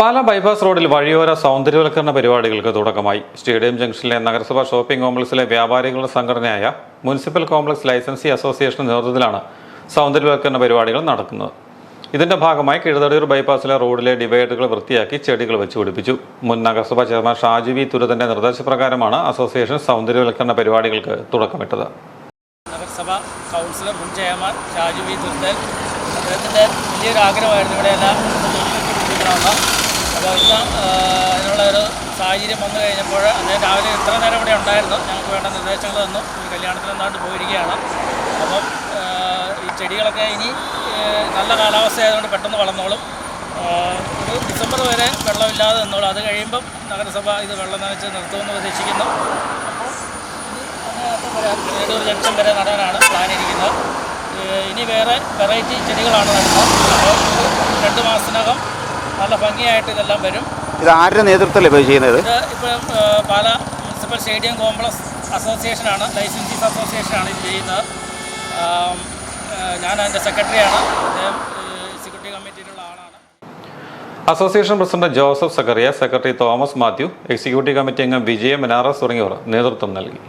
പാല bypass റോഡിൽ വഴിയോര സൗന്ദര്യവൽക്കരണ പരിപാടികൾക്ക് തുടക്കമായി. സ്റ്റേഡിയം ജംഗ്ഷനിലെ നഗരസഭാ ഷോപ്പിംഗ് കോംപ്ലക്സിലെ വ്യാപാരികളുടെ സംഘടനയായ മുനിസിപ്പൽ കോംപ്ലക്സ് ലൈസൻസി അസോസിയേഷൻ നേതൃത്വത്തിലാണ് സൗന്ദര്യവൽക്കരണ പരിപാടികൾ നടക്കുന്നത്. ഇതിന്റെ ഭാഗമായി കിഴതടിയൂർ ബൈപാസിലെ റോഡിലെ ഡിവൈഡറുകൾ വൃത്തിയാക്കി ചെടികൾ വെച്ച് പിടിപ്പിച്ചു. മുൻ നഗരസഭാ ചെയർമാൻ ഷാജി വി തുരതന്റെ നിർദ്ദേശപ്രകാരമാണ് അസോസിയേഷൻ സൗന്ദര്യവൽക്കരണ പരിപാടികൾക്ക് തുടക്കമിട്ടത്. നഗരസഭ കൗൺസിലർ മുൻ ചെയർമാൻ ഷാജു വി അദ്ദേഹത്തിന്റെ വലിയൊരു ആഗ്രഹമായിരുന്നു. ഇവിടെയെല്ലാം ആ, അതിനുള്ള ഒരു സാഹചര്യം വന്നു കഴിഞ്ഞപ്പോൾ അദ്ദേഹം രാവിലെ ഇത്ര നേരം ഇവിടെ ഉണ്ടായിരുന്നു. ഞങ്ങൾക്ക് വേണ്ട നിർദ്ദേശങ്ങൾ തന്നു. ഈ കല്യാണത്തിന് എന്നാണ്ട് പോയിരിക്കുകയാണ്. അപ്പം ഈ ചെടികളൊക്കെ ഇനി നല്ല കാലാവസ്ഥ ആയതുകൊണ്ട് പെട്ടെന്ന് വളർന്നോളും. ഒരു ഡിസംബർ വരെ വെള്ളമില്ലാതെ നിന്നോളും. അത് കഴിയുമ്പം നഗരസഭ ഇത് വെള്ളം നനച്ച് നിർത്തുമെന്ന് പ്രതീക്ഷിക്കുന്നു. ഒരു ജംഗ്ഷൻ വരെ നടാനാണ് പ്ലാൻ ഇരിക്കുന്നത് ഇനി വേറെ വെറൈറ്റി ചെടികളാണ് നടുന്നത് അപ്പോൾ രണ്ട് മാസത്തിനകം നല്ല ഭംഗിയായിട്ട് ഇതെല്ലാം വരും. ഇത് ആരുടെ നേതൃത്വത്തിൽ ഇപ്പോൾ ചെയ്യുന്നത്? ഇത് ഇപ്പം പാല മുനിസിപ്പൽ സ്റ്റേഡിയം കോംപ്ലക്സ് അസോസിയേഷനാണ് ലൈസൻസീസ് അസോസിയേഷനാണ് ഇത് ചെയ്യുന്നത്. ഞാൻ അതിന്റെ സെക്രട്ടറിയാണ്. അദ്ദേഹം എക്സിക്യൂട്ടീവ് കമ്മിറ്റിയിലുള്ള ആളാണ്. Association president Joseph Zachariah secretary Thomas Mathew executive committee അംഗം വിജയ മെനാറസ് തുടങ്ങിയവർ നേതൃത്വം നൽകി.